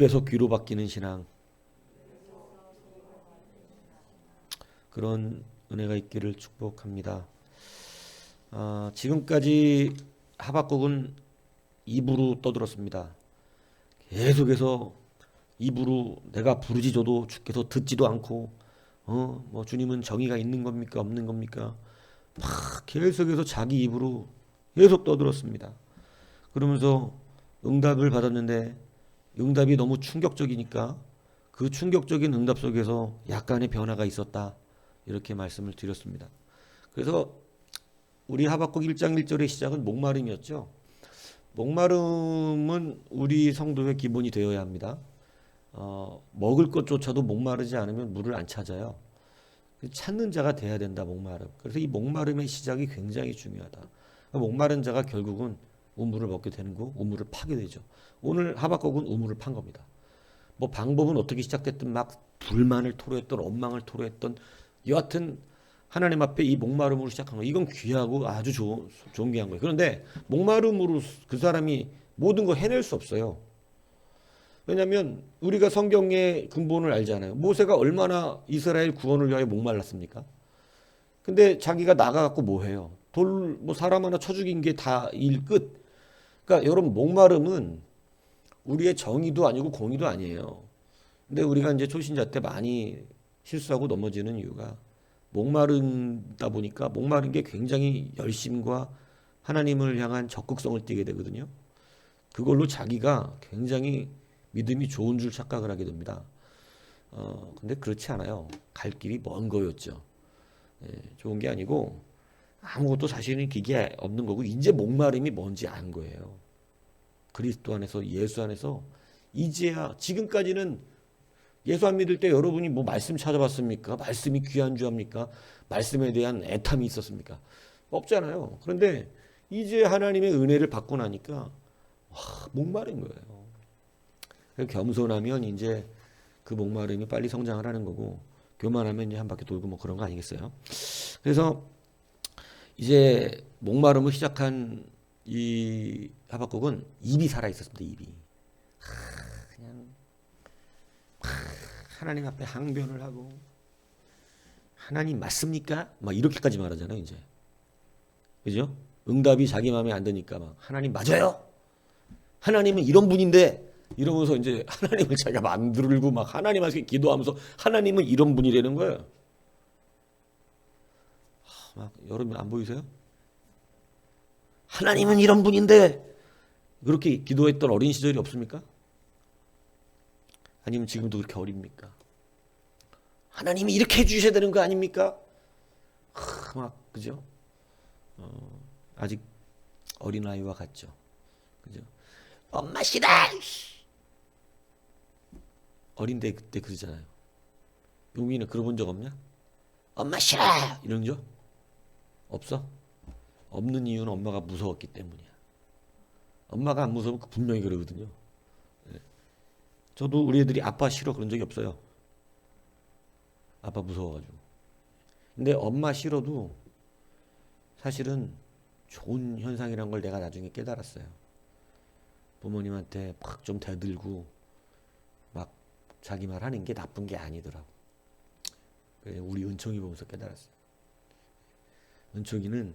입에서 귀로 바뀌는 신앙 그런 은혜가 있기를 축복합니다. 아, 지금까지 하박국은 입으로 떠들었습니다. 계속해서 입으로 내가 부르지 줘도 주께서 듣지도 않고 어 뭐 주님은 정의가 있는 겁니까 없는 겁니까 막 계속해서 자기 입으로 계속 떠들었습니다. 그러면서 응답을 받았는데 응답이 너무 충격적이니까 그 충격적인 응답 속에서 약간의 변화가 있었다 이렇게 말씀을 드렸습니다. 그래서 우리 하박국 1장 1절의 시작은 목마름이었죠. 목마름은 우리 성도의 기본이 되어야 합니다. 어, 먹을 것조차도 목마르지 않으면 물을 안 찾아요. 찾는 자가 돼야 된다 목마름. 그래서 이 목마름의 시작이 굉장히 중요하다. 목마른 자가 결국은 우물을 먹게 되는 거, 우물을 파게 되죠. 오늘 하박국은 우물을 판 겁니다. 뭐 방법은 어떻게 시작됐든 막 불만을 토로했던 원망을 토로했던 여하튼 하나님 앞에 이 목마름으로 시작한 거 이건 귀하고 아주 좋은 좋은 귀한 거예요. 그런데 목마름으로 그 사람이 모든 걸 해낼 수 없어요. 왜냐하면 우리가 성경의 근본을 알잖아요. 모세가 얼마나 이스라엘 구원을 위하여 목말랐습니까? 근데 자기가 나가갖고 뭐 해요? 돌, 뭐 사람 하나 쳐 죽인 게 다 일 끝. 그러니까 여러분, 목마름은 우리의 정의도 아니고 공의도 아니에요. 근데 우리가 이제 초신자 때 많이 실수하고 넘어지는 이유가 목마른다 보니까 목마른 게 굉장히 열심과 하나님을 향한 적극성을 띠게 되거든요. 그걸로 자기가 굉장히 믿음이 좋은 줄 착각을 하게 됩니다. 어, 근데 그렇지 않아요. 갈 길이 먼 거였죠. 예, 좋은 게 아니고 아무것도 자신의 기계 없는 거고 이제 목마름이 뭔지 아는 거예요. 그리스도 안에서 예수 안에서 이제야 지금까지는 예수 안 믿을 때 여러분이 뭐 말씀 찾아봤습니까? 말씀이 귀한 줄 압니까? 말씀에 대한 애탐이 있었습니까? 없잖아요. 그런데 이제 하나님의 은혜를 받고 나니까 와, 목마른 거예요. 겸손하면 이제 그 목마름이 빨리 성장을 하는 거고 교만하면 이제 한 바퀴 돌고 뭐 그런 거 아니겠어요? 그래서 이제 목마름을 시작한 이 하박국은 입이 살아 있었습니다. 입이 하, 그냥 하, 하나님 앞에 항변을 하고 하나님 맞습니까? 막 이렇게까지 말하잖아요. 이제 그죠? 응답이 자기 마음에 안 드니까 막 하나님 맞아요. 하나님은 이런 분인데 이러면서 이제 하나님을 자기가 만들고 막 하나님 앞에 기도하면서 하나님은 이런 분이라는 거예요. 막 여러분 안 보이세요? 하나님은 이런 분인데 그렇게 기도했던 어린 시절이 없습니까? 아니면 지금도 그렇게 어립니까? 하나님이 이렇게 해주셔야 되는 거 아닙니까? 하, 막 그죠? 어, 아직 어린 아이와 같죠. 그죠? 엄마 싫어. 어린데 그때 그러잖아요. 용민은 그러 본적 없냐? 엄마 싫어 이런 적 없어? 없는 이유는 엄마가 무서웠기 때문이야. 엄마가 안 무서우면 분명히 그러거든요. 예. 저도 우리 애들이 아빠 싫어 그런 적이 없어요. 아빠 무서워가지고. 근데 엄마 싫어도 사실은 좋은 현상이란 걸 내가 나중에 깨달았어요. 부모님한테 막 좀 대들고 막 자기 말 하는 게 나쁜 게 아니더라고. 그래 우리 은총이 보면서 깨달았어요. 은총이는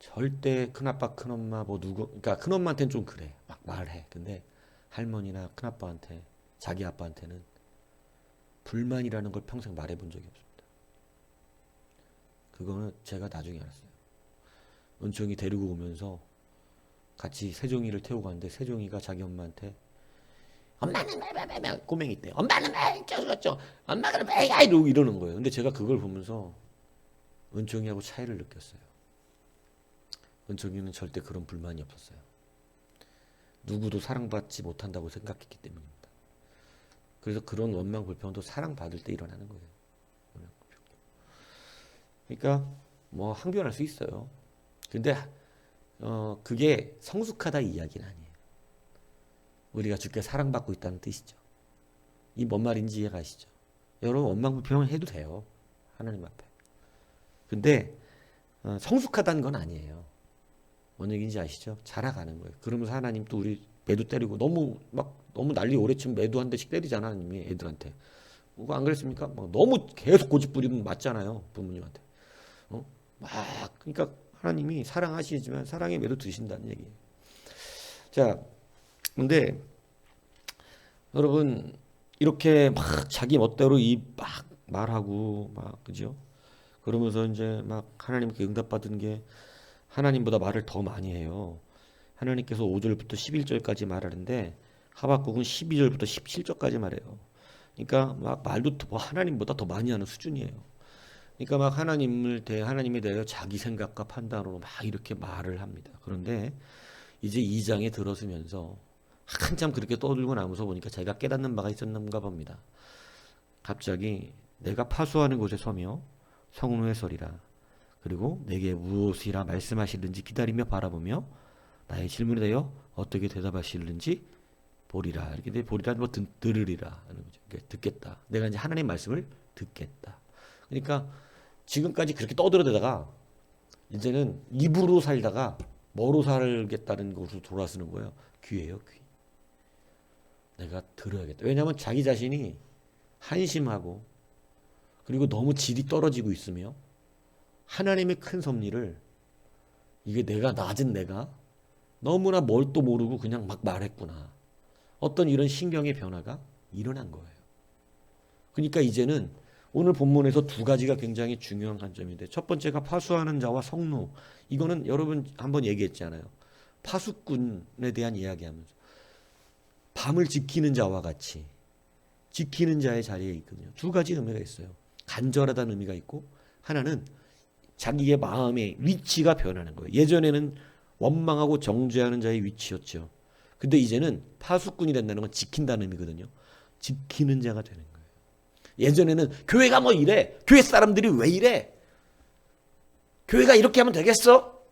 절대 큰아빠 큰엄마 뭐 누구 그러니까 큰엄마한테는 좀 그래. 막 말해. 근데 할머니나 큰아빠한테 자기 아빠한테는 불만이라는 걸 평생 말해본 적이 없습니다. 그거는 제가 나중에 알았어요. 은총이 데리고 오면서 같이 세종이를 태우고 갔는데 세종이가 자기 엄마한테 엄마는 꼬맹이 때 엄마는 저저저 엄마가 야 이러고 이러는 거예요. 근데 제가 그걸 보면서 은총이하고 차이를 느꼈어요 은총이는 절대 그런 불만이 없었어요. 누구도 사랑받지 못한다고 생각했기 때문입니다. 그래서 그런 원망 불평도 사랑받을 때 일어나는 거예요. 그러니까 뭐 항변할 수 있어요. 근데 어 그게 성숙하다 이 이야기는 아니에요. 우리가 주께 사랑받고 있다는 뜻이죠. 이 뭔 말인지 이해가시죠? 여러분 원망 불평을 해도 돼요. 하나님 앞에. 근데 어, 성숙하다는 건 아니에요. 뭔 얘기인지 아시죠? 자라가는 거예요. 그러면서 하나님 또 우리 매도 때리고 너무 막 너무 난리 오래 치면 매도 한 대씩 때리잖아 하나님이 애들한테. 그거 안 그랬습니까? 막 너무 계속 고집 부리면 맞잖아요 부모님한테. 어? 막 그러니까 하나님이 사랑하시지만 사랑에 매도 드신다는 얘기예요. 자, 근데 여러분 이렇게 막 자기 멋대로 이 막 말하고 막 그죠? 그러면서 이제 막 하나님께 응답받은 게 하나님보다 말을 더 많이 해요. 하나님께서 5절부터 11절까지 말하는데 하박국은 12절부터 17절까지 말해요. 그러니까 막 말도 더 하나님보다 더 많이 하는 수준이에요. 그러니까 막 하나님을 대 하나님에 대하여 자기 생각과 판단으로 막 이렇게 말을 합니다. 그런데 이제 2장에 들어서면서 한참 그렇게 떠들고 나면서 보니까 자기가 깨닫는 바가 있었는가 봅니다. 갑자기 내가 파수하는 곳에 서며 성노에 서리라. 그리고 내게 무엇이라 말씀하시는지 기다리며 바라보며 나의 질문에 대하여 어떻게 대답하시는지 보리라. 이렇게 돼 보리라 뭐 듣, 들으리라 하는 거죠. 그러니까 듣겠다. 내가 이제 하나님 말씀을 듣겠다. 그러니까 지금까지 그렇게 떠들어대다가 이제는 입으로 살다가 뭐로 살겠다는 것으로 돌아서는 거예요. 귀예요, 귀. 내가 들어야겠다. 왜냐하면 자기 자신이 한심하고 그리고 너무 질이 떨어지고 있으며 하나님의 큰 섭리를 이게 내가 낮은 내가 너무나 뭘또 모르고 그냥 막 말했구나. 어떤 이런 신경의 변화가 일어난 거예요. 그러니까 이제는 오늘 본문에서 두 가지가 굉장히 중요한 관점인데 첫 번째가 파수하는 자와 성노. 이거는 여러분 한번 얘기했잖아요. 파수꾼에 대한 이야기하면서 밤을 지키는 자와 같이 지키는 자의 자리에 있거든요. 두 가지 의미가 있어요. 간절하다는 의미가 있고 하나는 자기의 마음의 위치가 변하는 거예요. 예전에는 원망하고 정죄하는 자의 위치였죠. 근데 이제는 파수꾼이 된다는 건 지킨다는 의미거든요. 지키는 자가 되는 거예요. 예전에는 교회가 뭐 이래? 교회 사람들이 왜 이래? 교회가 이렇게 하면 되겠어?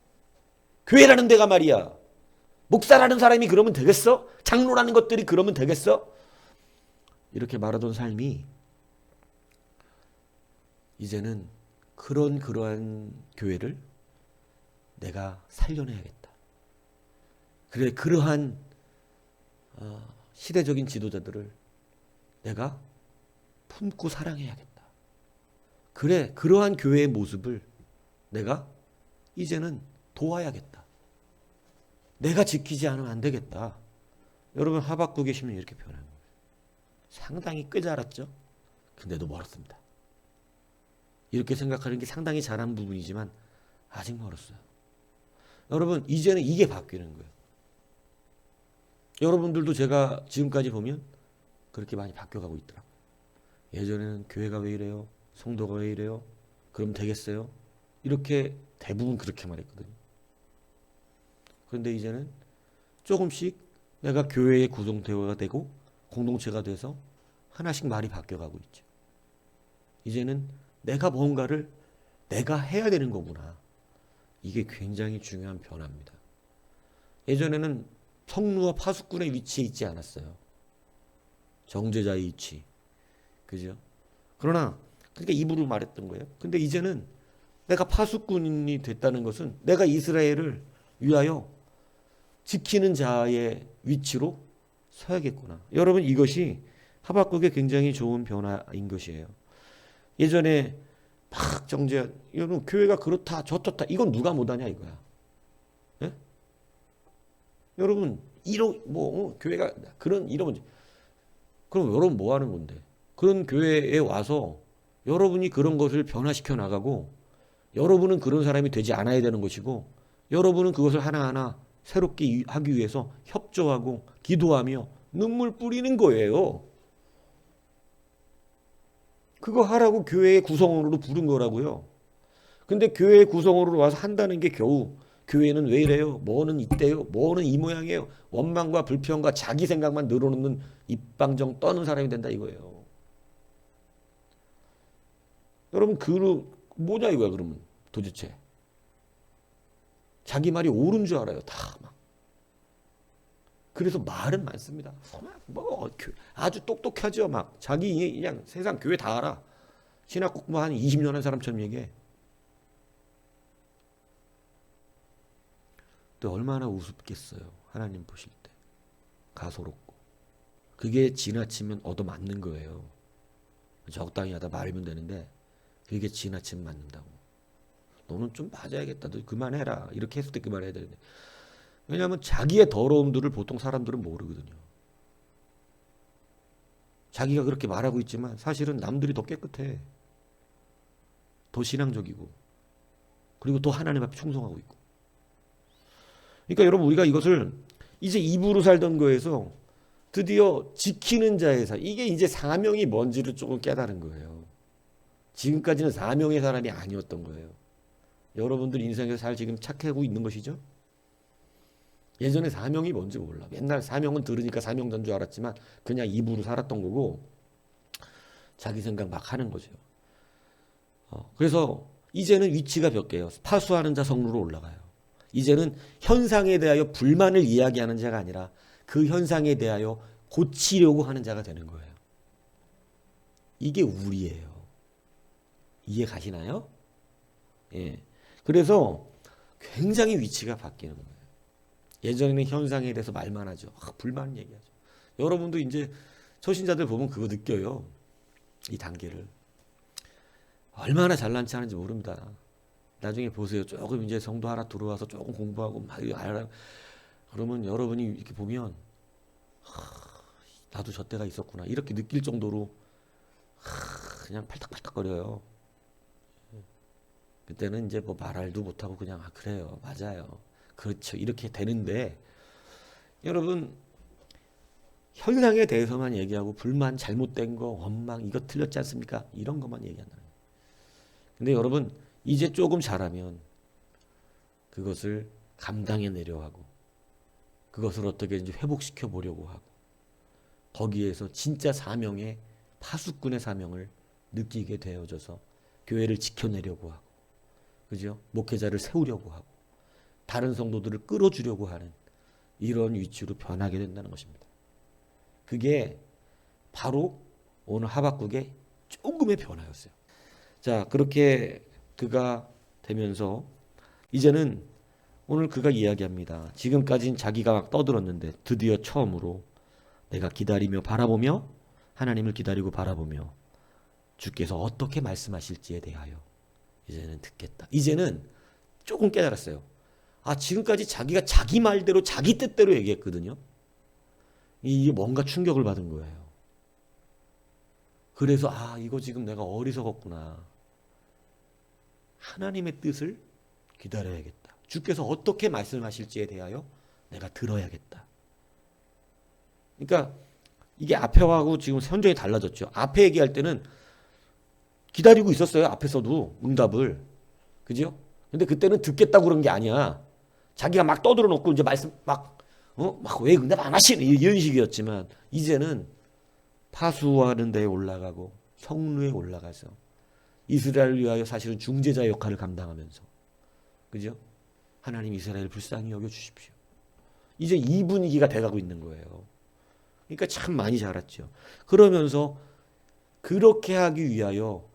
교회라는 데가 말이야. 목사라는 사람이 그러면 되겠어? 장로라는 것들이 그러면 되겠어? 이렇게 말하던 삶이 이제는 그런 그러한 교회를 내가 살려내야겠다. 그래 그러한 어, 시대적인 지도자들을 내가 품고 사랑해야겠다. 그래 그러한 교회의 모습을 내가 이제는 도와야겠다. 내가 지키지 않으면 안 되겠다. 여러분 하박국의 심리 이렇게 표현한 거예요. 상당히 꽤 자랐죠. 근데도 멀었습니다. 이렇게 생각하는 게 상당히 잘한 부분이지만 아직 멀었어요. 여러분 이제는 이게 바뀌는 거예요. 여러분들도 제가 지금까지 보면 그렇게 많이 바뀌어가고 있더라고요. 예전에는 교회가 왜 이래요? 성도가 왜 이래요? 그럼 되겠어요? 이렇게 대부분 그렇게 말했거든요. 그런데 이제는 조금씩 내가 교회의 구성대화가 되고 공동체가 돼서 하나씩 말이 바뀌어가고 있죠. 이제는 내가 뭔가를 내가 해야 되는 거구나. 이게 굉장히 중요한 변화입니다. 예전에는 성루와 파수꾼의 위치에 있지 않았어요. 정제자의 위치. 그죠? 그러나, 그러니까 입으로 말했던 거예요. 근데 이제는 내가 파수꾼이 됐다는 것은 내가 이스라엘을 위하여 지키는 자의 위치로 서야겠구나. 여러분 이것이 하박국의 굉장히 좋은 변화인 것이에요. 예전에 막 정죄 여러분 교회가 그렇다 저렇다 이건 누가 못하냐 이거야. 예? 여러분 이런 뭐 어, 교회가 그런 이러면 그럼 여러분 뭐 하는 건데? 그런 교회에 와서 여러분이 그런 것을 변화시켜 나가고 여러분은 그런 사람이 되지 않아야 되는 것이고 여러분은 그것을 하나하나 새롭게 하기 위해서 협조하고 기도하며 눈물 뿌리는 거예요. 그거 하라고 교회의 구성원으로 부른 거라고요. 근데 교회의 구성원으로 와서 한다는 게 겨우 교회는 왜 이래요? 뭐는 이때요? 뭐는 이 모양이에요? 원망과 불평과 자기 생각만 늘어놓는 입방정 떠는 사람이 된다 이거예요. 여러분 그 뭐냐 이거야 그러면 도대체 자기 말이 옳은 줄 알아요 다 막. 그래서 말은 많습니다. 뭐 아주 똑똑하죠. 막 자기 그냥 세상 교회 다 알아. 신학 공부 한 20년 한 사람처럼 얘기해. 또 얼마나 우습겠어요. 하나님 보실 때. 가소롭고 그게 지나치면 얻어맞는 거예요. 적당히 하다 말면 되는데 그게 지나치면 맞는다고. 너는 좀 맞아야겠다. 너 그만해라. 이렇게 했을 때 그만해야 되는데. 왜냐하면 자기의 더러움들을 보통 사람들은 모르거든요. 자기가 그렇게 말하고 있지만 사실은 남들이 더 깨끗해. 더 신앙적이고. 그리고 또 하나님 앞에 충성하고 있고. 그러니까 여러분 우리가 이것을 이제 입으로 살던 거에서 드디어 지키는 자의 사 이게 이제 사명이 뭔지를 조금 깨달은 거예요. 지금까지는 사명의 사람이 아니었던 거예요. 여러분들 인생에서 잘 지금 착하고 있는 것이죠? 예전에 사명이 뭔지 몰라. 맨날 사명은 들으니까 사명자인 줄 알았지만 그냥 입으로 살았던 거고 자기 생각 막 하는 거죠. 어, 그래서 이제는 위치가 몇 개예요. 파수하는 자 성루로 올라가요. 이제는 현상에 대하여 불만을 이야기하는 자가 아니라 그 현상에 대하여 고치려고 하는 자가 되는 거예요. 이게 우리예요. 이해 가시나요? 예. 그래서 굉장히 위치가 바뀌는 거예요. 예전에는 현상에 대해서 말만 하죠. 아, 불만 얘기하죠. 여러분도 이제 초신자들 보면 그거 느껴요. 이 단계를. 얼마나 잘난 체 하는지 모릅니다. 나중에 보세요. 조금 이제 성도 하나 들어와서 조금 공부하고 막 알아. 그러면 여러분이 이렇게 보면 하, 나도 저 때가 있었구나 이렇게 느낄 정도로 하, 그냥 팔딱팔딱거려요. 그때는 이제 뭐 말할도 못하고 그냥 아 그래요 맞아요 그렇죠 이렇게 되는데 여러분 현상에 대해서만 얘기하고 불만 잘못된 거 원망 이거 틀렸지 않습니까 이런 것만 얘기한다는 거예요. 근데 여러분 이제 조금 잘하면 그것을 감당해 내려 하고 그것을 어떻게 이제 회복시켜 보려고 하고 거기에서 진짜 사명의 파수꾼의 사명을 느끼게 되어져서 교회를 지켜내려고 하고 그죠? 목회자를 세우려고 하고 다른 성도들을 끌어주려고 하는 이런 위치로 변하게 된다는 것입니다. 그게 바로 오늘 하박국의 조금의 변화였어요. 자, 그렇게 그가 되면서 이제는 오늘 그가 이야기합니다. 지금까지는 자기가 막 떠들었는데 드디어 처음으로 내가 기다리며 바라보며 하나님을 기다리고 바라보며 주께서 어떻게 말씀하실지에 대하여 이제는 듣겠다. 이제는 조금 깨달았어요. 아, 지금까지 자기가 자기 말대로 자기 뜻대로 얘기했거든요. 이게 뭔가 충격을 받은 거예요. 그래서 아, 이거 지금 내가 어리석었구나. 하나님의 뜻을 기다려야겠다. 주께서 어떻게 말씀하실지에 대하여 내가 들어야겠다. 그러니까 이게 앞에하고 지금 현장이 달라졌죠. 앞에 얘기할 때는 기다리고 있었어요. 앞에서도 응답을. 그죠? 근데 그때는 듣겠다고 그런 게 아니야. 자기가 막 떠들어 놓고 이제 말씀 막, 어? 막왜 응답 안 하시는 이런 식이었지만 이제는 파수하는 데에 올라가고 성루에 올라가서 이스라엘을 위하여 사실은 중재자 역할을 감당하면서 그죠? 하나님 이스라엘 불쌍히 여겨 주십시오. 이제 이 분위기가 돼가고 있는 거예요. 그러니까 참 많이 자랐죠. 그러면서 그렇게 하기 위하여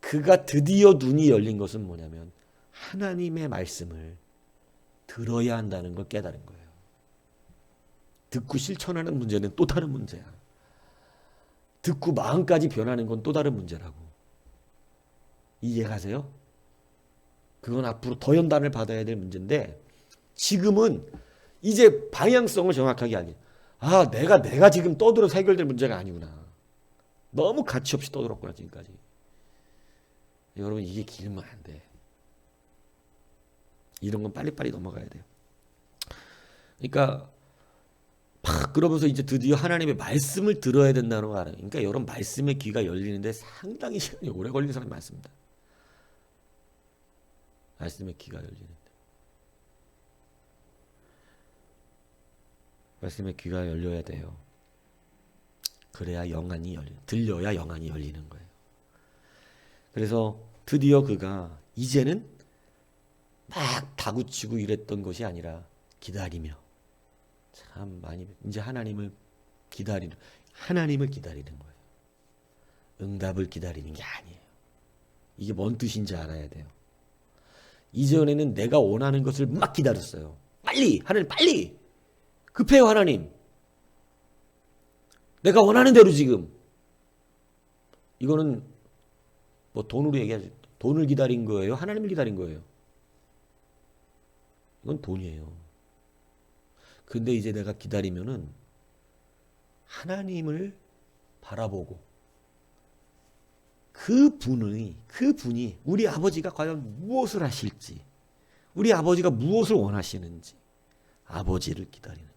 그가 드디어 눈이 열린 것은 뭐냐면 하나님의 말씀을 들어야 한다는 걸 깨달은 거예요. 듣고 실천하는 문제는 또 다른 문제야. 듣고 마음까지 변하는 건 또 다른 문제라고. 이해가세요? 그건 앞으로 더 연단을 받아야 될 문제인데 지금은 이제 방향성을 정확하게 알게. 아, 내가 내가 지금 떠들어 해결될 문제가 아니구나. 너무 가치 없이 떠들었구나 지금까지. 여러분 이게 길면 안 돼. 이런 건 빨리빨리 넘어가야 돼요. 그러니까 막 그러면서 이제 드디어 하나님의 말씀을 들어야 된다는 거 알아요. 그러니까 여러분 말씀의 귀가 열리는데 상당히 시간이 오래 걸리는 사람이 많습니다. 말씀의 귀가 열리는데. 말씀의 귀가 열려야 돼요. 그래야 영안이 열리, 들려야 영안이 열리는 거예요. 그래서 드디어 그가 이제는 막 다구치고 이랬던 것이 아니라 기다리며 참 많이 이제 하나님을 기다리는 하나님을 기다리는 거예요. 응답을 기다리는 게 아니에요. 이게 뭔 뜻인지 알아야 돼요. 이전에는 내가 원하는 것을 막 기다렸어요. 빨리 하나님 빨리 급해요 하나님. 내가 원하는 대로 지금. 이거는 뭐 돈으로 얘기하지. 돈을 기다린 거예요? 하나님을 기다린 거예요? 이건 돈이에요. 근데 이제 내가 기다리면은 하나님을 바라보고 그 분이 그 분이 우리 아버지가 과연 무엇을 하실지 우리 아버지가 무엇을 원하시는지 아버지를 기다리는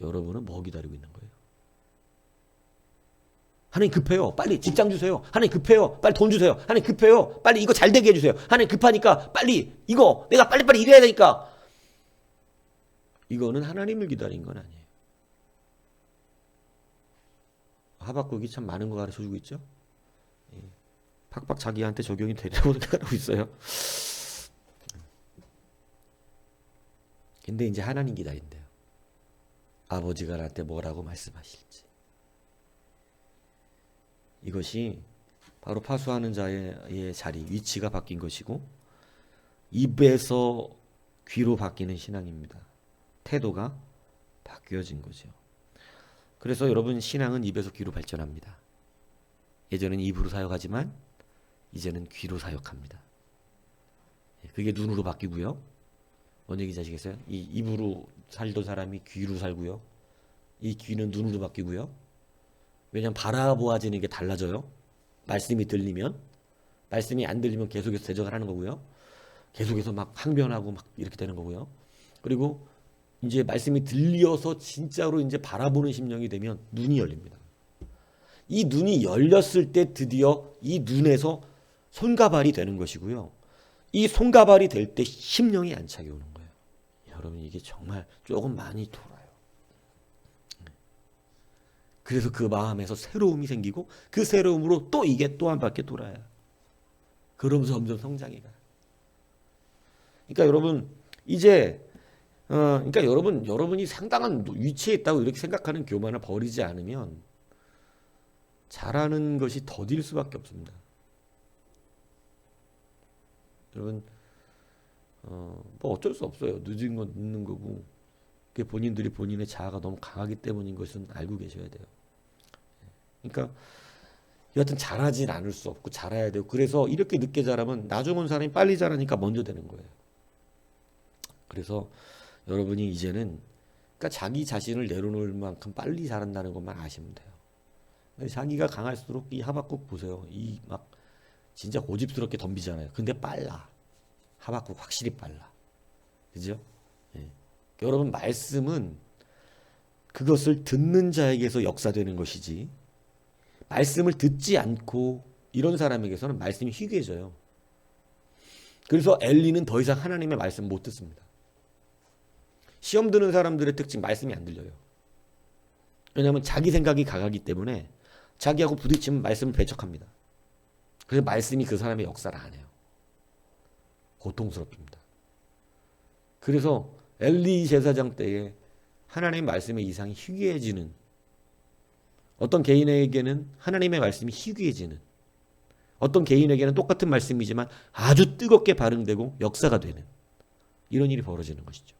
거예요. 여러분은 뭐 기다리고 있는 거예요? 하나님 급해요. 빨리 직장 주세요. 하나님 급해요. 빨리 돈 주세요. 하나님 급해요. 빨리 이거 잘 되게 해주세요. 하나님 급하니까 빨리 이거 내가 빨리빨리 일해야 되니까. 이거는 하나님을 기다린 건 아니에요. 하박국이 참 많은 거 가르쳐 주고 있죠. 예. 팍팍 자기한테 적용이 되려고 생각하고 있어요. 근데 이제 하나님 기다린대요. 아버지가 나한테 뭐라고 말씀하실지. 이것이 바로 파수하는 자의 자리, 위치가 바뀐 것이고 입에서 귀로 바뀌는 신앙입니다. 태도가 바뀌어진 거죠. 그래서 여러분 신앙은 입에서 귀로 발전합니다. 예전엔 입으로 사역하지만 이제는 귀로 사역합니다. 예, 그게 눈으로 바뀌고요. 뭔 얘기인지 아시겠어요? 이 입으로 살던 사람이 귀로 살고요. 이 귀는 눈으로 바뀌고요. 왜냐하면 바라보아지는 게 달라져요. 말씀이 들리면 말씀이 안 들리면 계속해서 대적을 하는 거고요. 계속해서 막 항변하고 막 이렇게 되는 거고요. 그리고 이제 말씀이 들려서 진짜로 이제 바라보는 심령이 되면 눈이 열립니다. 이 눈이 열렸을 때 드디어 이 눈에서 손과 발이 되는 것이고요. 이 손과 발이 될 때 심령이 안착이 오는 거예요. 여러분 이게 정말 조금 많이 돌아요. 그래서 그 마음에서 새로움이 생기고 그 새로움으로 또 이게 또 한 바퀴 돌아요. 그러면서 점점 성장이 가요. 그러니까 여러분 이제 어 그러니까 여러분 여러분이 상당한 위치에 있다고 이렇게 생각하는 교만을 버리지 않으면 잘하는 것이 더딜 수밖에 없습니다. 여러분 어 뭐 어쩔 수 없어요. 늦은 건 늦는 거고 그게 본인들이 본인의 자아가 너무 강하기 때문인 것은 알고 계셔야 돼요. 그러니까 여하튼 잘하진 않을 수 없고 잘해야 되고 그래서 이렇게 늦게 자라면 나중 온 사람이 빨리 자라니까 먼저 되는 거예요. 그래서 여러분이 이제는 그러니까 자기 자신을 내려놓을 만큼 빨리 자란다는 것만 아시면 돼요. 자기가 강할수록 이 하박국 보세요. 이 막 진짜 고집스럽게 덤비잖아요. 근데 빨라. 하박국 확실히 빨라. 그죠? 예. 여러분 말씀은 그것을 듣는 자에게서 역사되는 것이지 말씀을 듣지 않고 이런 사람에게서는 말씀이 희귀해져요. 그래서 엘리는 더 이상 하나님의 말씀 못 듣습니다. 시험 드는 사람들의 특징 말씀이 안 들려요. 왜냐하면 자기 생각이 강하기 때문에 자기하고 부딪히면 말씀을 배척합니다. 그래서 말씀이 그 사람의 역사를 안 해요. 고통스럽습니다. 그래서 엘리 제사장 때에 하나님의 말씀의 이상이 희귀해지는 어떤 개인에게는 하나님의 말씀이 희귀해지는 어떤 개인에게는 똑같은 말씀이지만 아주 뜨겁게 발응되고 역사가 되는 이런 일이 벌어지는 것이죠.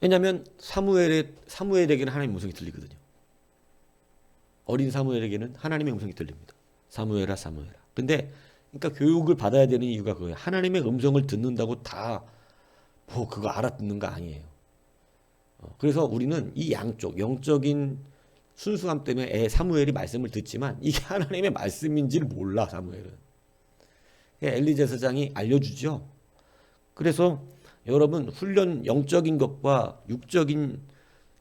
왜냐하면 사무엘의 사무엘에게는 하나님의 음성이 들리거든요. 어린 사무엘에게는 하나님의 음성이 들립니다. 사무엘아 사무엘아. 근데 그러니까 교육을 받아야 되는 이유가 그거예요. 하나님의 음성을 듣는다고 다 뭐 그거 알아듣는 거 아니에요. 어, 그래서 우리는 이 양쪽 영적인 순수함 때문에 애 사무엘이 말씀을 듣지만 이게 하나님의 말씀인지를 몰라 사무엘은. 엘리 제 사장이 알려주죠. 그래서 여러분 훈련 영적인 것과 육적인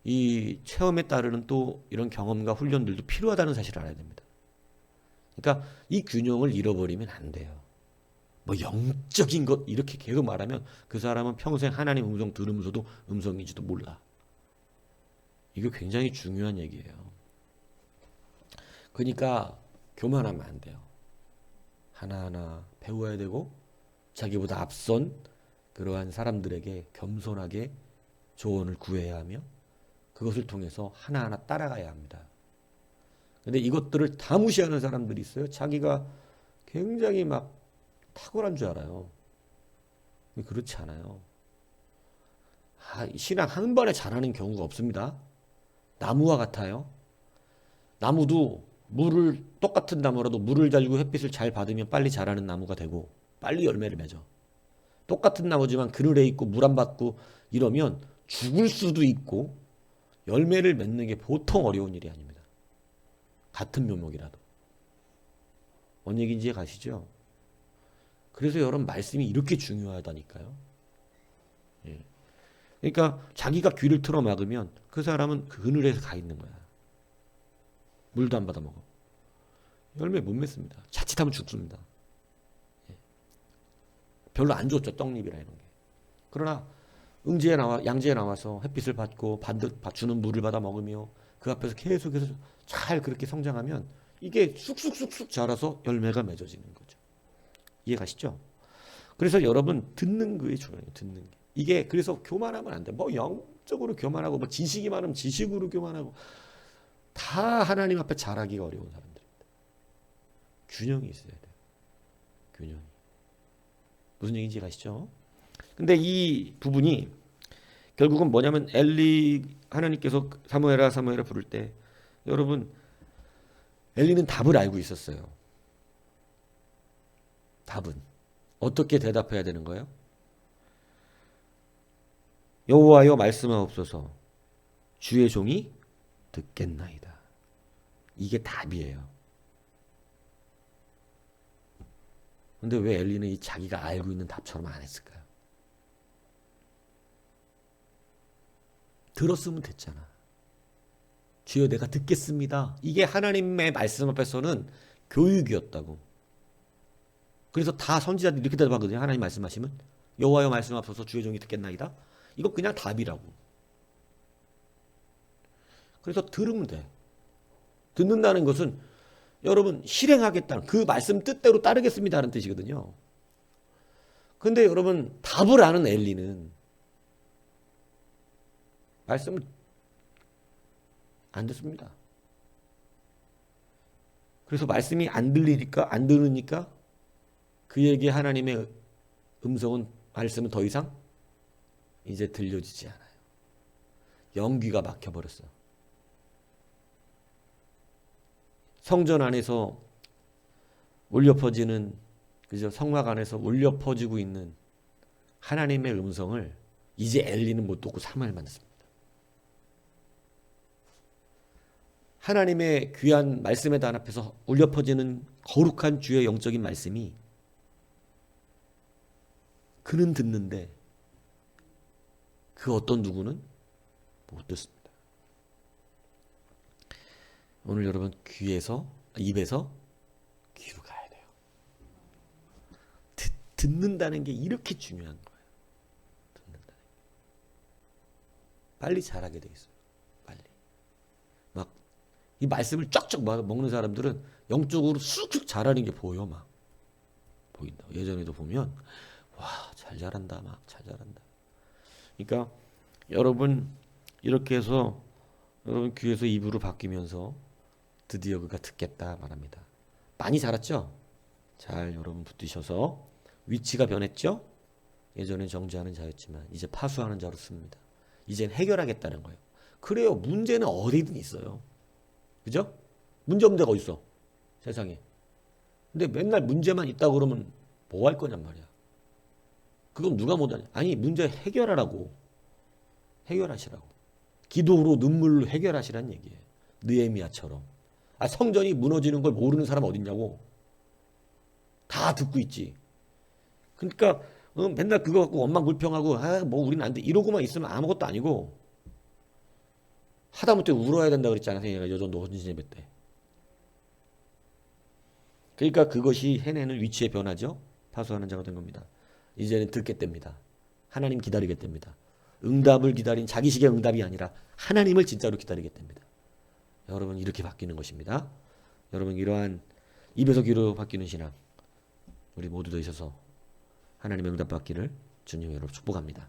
이 체험에 따르는 또 이런 경험과 훈련들도 필요하다는 사실을 알아야 됩니다. 그러니까 이 균형을 잃어버리면 안 돼요. 뭐 영적인 것 이렇게 계속 말하면 그 사람은 평생 하나님 음성 들으면서도 음성인지도 몰라. 이게 굉장히 중요한 얘기예요. 그러니까 교만하면 안 돼요. 하나하나 배워야 되고 자기보다 앞선 그러한 사람들에게 겸손하게 조언을 구해야 하며 그것을 통해서 하나하나 따라가야 합니다. 근데 이것들을 다 무시하는 사람들이 있어요. 자기가 굉장히 막 탁월한 줄 알아요. 그렇지 않아요. 아, 신앙 한 번에 자라는 경우가 없습니다. 나무와 같아요. 나무도 물을 똑같은 나무라도 물을 달고 햇빛을 잘 받으면 빨리 자라는 나무가 되고 빨리 열매를 맺어. 똑같은 나무지만 그늘에 있고 물 안 받고 이러면 죽을 수도 있고 열매를 맺는 게 보통 어려운 일이 아닙니다. 같은 묘목이라도. 뭔 얘기인지 가시죠? 그래서 여러분 말씀이 이렇게 중요하다니까요. 예. 그러니까 자기가 귀를 틀어 막으면 그 사람은 그 그늘에서 가 있는 거야. 물도 안 받아 먹어. 열매 못 맺습니다. 자칫하면 죽습니다. 예. 별로 안 좋죠 떡잎이라 이런 게. 그러나 응지에 나와 양지에 나와서 햇빛을 받고 받, 주는 물을 받아 먹으며 그 앞에서 계속해서 잘 그렇게 성장하면 이게 쑥쑥쑥쑥 자라서 열매가 맺어지는 거죠. 이해가시죠? 그래서 여러분 듣는 거에 중요해요. 듣는 게. 이게 그래서 교만하면 안 돼. 뭐 영적으로 교만하고 뭐 지식이 많으면 지식으로 교만하고 다 하나님 앞에 잘하기가 어려운 사람들입니다. 균형이 있어야 돼요. 균형이. 무슨 얘기인지 가시죠? 근데 이 부분이 결국은 뭐냐면 엘리 하나님께서 사무엘아 사무엘아 부를 때 여러분 엘리는 답을 알고 있었어요. 답은 어떻게 대답해야 되는 거예요? 여호와여 말씀하옵소서 주의 종이 듣겠나이다. 이게 답이에요. 근데 왜 엘리는 이 자기가 알고 있는 답처럼 안 했을까요? 들었으면 됐잖아. 주여 내가 듣겠습니다. 이게 하나님의 말씀 앞에서는 교육이었다고. 그래서 다 선지자들이 이렇게 대답하거든요. 하나님 말씀하시면 여호와여 말씀 앞서서 주의 종이 듣겠나이다. 이거 그냥 답이라고. 그래서 들으면 돼. 듣는다는 것은 여러분 실행하겠다는 그 말씀 뜻대로 따르겠습니다라는 뜻이거든요. 근데 여러분 답을 아는 엘리는 말씀을 안 듣습니다. 그래서 말씀이 안 들리니까 안 들으니까 그에게 하나님의 음성은 말씀은 더 이상 이제 들려지지 않아요. 연기가 막혀 버렸어. 성전 안에서 울려 퍼지는 그죠 성막 안에서 울려 퍼지고 있는 하나님의 음성을 이제 엘리는 못 듣고 사마엘 만났습니다. 하나님의 귀한 말씀에 단합해서 울려 퍼지는 거룩한 주의 영적인 말씀이 그는 듣는데 그 어떤 누구는 못 듣습니다. 오늘 여러분 귀에서 입에서 귀로 가야 돼요. 듣, 듣는다는 게 이렇게 중요한 거예요. 듣는다는 게. 빨리 잘하게 돼 있어요. 빨리. 막 이 말씀을 쫙쫙 먹는 사람들은 영적으로 쑥쑥 잘하는 게 보여 막 보인다. 예전에도 보면 와잘 자란다 막잘 자란다. 그러니까 여러분 이렇게 해서 여러분 귀에서 입으로 바뀌면서 드디어 그가 듣겠다 말합니다. 많이 자랐죠? 잘 여러분 붙드셔서 위치가 변했죠? 예전엔 정죄하는 자였지만 이제 파수하는 자로 씁니다. 이젠 해결하겠다는 거예요. 그래요. 문제는 어디든 있어요. 그죠? 문제 없는 데가 어딨어? 세상에. 근데 맨날 문제만 있다 그러면 뭐 할 거냔 말이야. 그건 누가 못하냐. 아니, 문제 해결하라고. 해결하시라고. 기도로 눈물로 해결하시란 얘기예요. 느에미아처럼. 아, 성전이 무너지는 걸 모르는 사람 어딨냐고. 다 듣고 있지. 그러니까 어, 맨날 그거 갖고 원망 불평하고 아, 뭐 우리는 안 돼. 이러고만 있으면 아무것도 아니고 하다못해 울어야 된다 그랬잖아. 생애가 여전 노진 예배 때. 그러니까 그것이 해내는 위치의 변화죠. 파수하는 자가 된 겁니다. 이제는 듣겠답니다. 하나님 기다리겠답니다. 응답을 기다린 자기식의 응답이 아니라 하나님을 진짜로 기다리겠답니다. 여러분 이렇게 바뀌는 것입니다. 여러분 이러한 입에서 귀로 바뀌는 신앙 우리 모두 되셔서 하나님의 응답 받기를 주님 여러분 축복합니다.